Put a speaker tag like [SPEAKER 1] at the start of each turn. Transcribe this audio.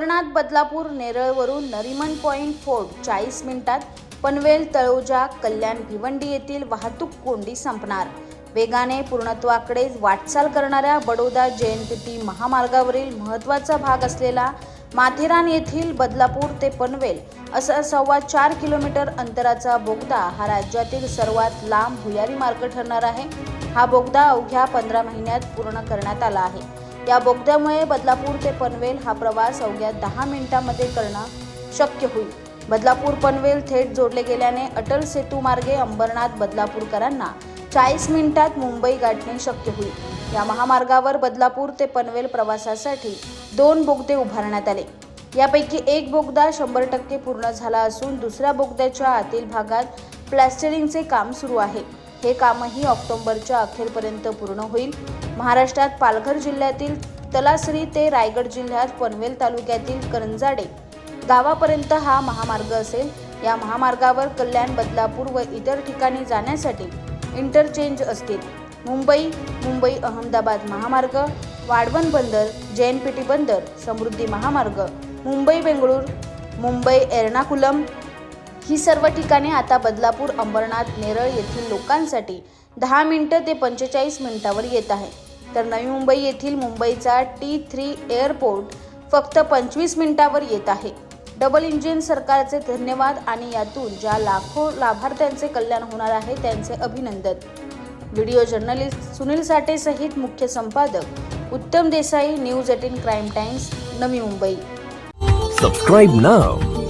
[SPEAKER 1] अंबरनाथ बदलापूर नेरळवरून Nariman point fort चाळीस मिनिटात पनवेल तळोजा कल्याण भिवंडी येथील वाहतूक कोंडी संपणार. वेगाने पूर्णत्वाकडे वाटचाल करणाऱ्या बडोदा जयंतीटी महामार्गावरील महत्त्वाचा भाग असलेला माथेरान येथील बदलापूर ते पनवेल असा सव्वा चार किलोमीटर अंतराचा बोगदा हा राज्यातील सर्वात लांब भुयारी मार्ग ठरणार आहे. हा बोगदा अवघ्या पंधरा महिन्यात पूर्ण करण्यात आला आहे. या बोगद्यामुळे बदलापूर ते पनवेल हा प्रवास अवघ्या दहा मिनिटांमध्ये करणं शक्य होईल. बदलापूर पनवेल थेट जोडले गेल्याने अटल सेतू मार्गे अंबरनाथ बदलापूरकरांना चाळीस मिनिटात मुंबई गाठणे शक्य होईल. या महामार्गावर बदलापूर ते पनवेल प्रवासासाठी दोन बोगदे उभारण्यात आले. यापैकी एक बोगदा शंभर टक्के पूर्ण झाला असून दुसऱ्या बोगद्याच्या आतील भागात प्लॅस्टरिंगचे काम सुरू आहे. हे कामही ऑक्टोबरच्या अखेरपर्यंत पूर्ण होईल. महाराष्ट्रात पालघर जिल्ह्यातील तलासरी ते रायगड जिल्ह्यात पनवेल तालुक्यातील करंजाडे गावापर्यंत हा महामार्ग असेल. या महामार्गावर कल्याण बदलापूर व इतर ठिकाणी जाण्यासाठी इंटरचेंज असतील. मुंबई मुंबई अहमदाबाद महामार्ग वाढवण बंदर जेएनपीटी बंदर समृद्धी महामार्ग मुंबई बेंगळूर मुंबई एर्नाकुलम ही सर्व ठिकाणे आता बदलापूर अंबरनाथ नेरळ येथील लोकांसाठी दहा मिनटं ते पंचेचाळीस मिनिटावर येत आहे. तर नवी मुंबई येथील मुंबईचा टी थ्री एअरपोर्ट फक्त पंचवीस मिनिटावर येत आहे. डबल इंजिन सरकारचे धन्यवाद आणि यातून ज्या लाखो लाभार्थ्यांचे कल्याण होणार आहे त्यांचे अभिनंदन. व्हिडिओ जर्नलिस्ट सुनील साठे सहित मुख्य संपादक Uttam Desai news eighteen crime times Navi Mumbai.
[SPEAKER 2] Subscribe now.